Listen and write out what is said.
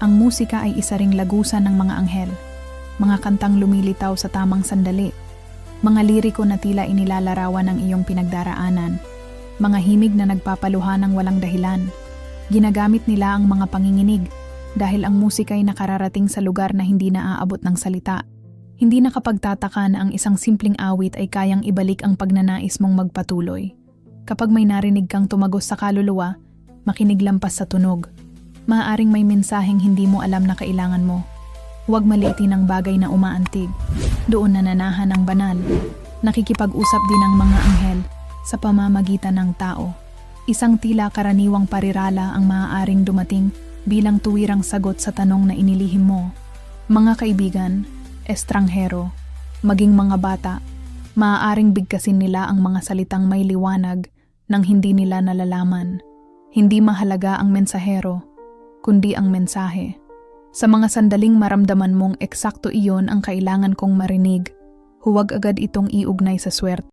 Ang musika ay isa ring lagusan ng mga anghel. Mga kantang lumilitaw sa tamang sandali. Mga liriko na tila inilalarawan ng iyong pinagdaraanan. Mga himig na nagpapaluha ng walang dahilan. Ginagamit nila ang mga panginginig dahil ang musika ay nakararating sa lugar na hindi naaabot ng salita. Hindi nakapagtataka na ang isang simpleng awit ay kayang ibalik ang pagnanais mong magpatuloy. Kapag may narinig kang tumagos sa kaluluwa, makinig lampas sa tunog. Maaaring may mensaheng hindi mo alam na kailangan mo. Huwag maliitin ang bagay na umaantig. Doon nananahan ang banal. Nakikipag-usap din ang mga anghel sa pamamagitan ng tao. Isang tila karaniwang parirala ang maaaring dumating bilang tuwirang sagot sa tanong na inilihim mo. Mga kaibigan, estranghero, maging mga bata, maaaring bigkasin nila ang mga salitang may liwanag nang hindi nila nalalaman. Hindi mahalaga ang mensahero, kundi ang mensahe. Sa mga sandaling maramdaman mong eksakto iyon ang kailangan kong marinig, huwag agad itong iugnay sa swerte.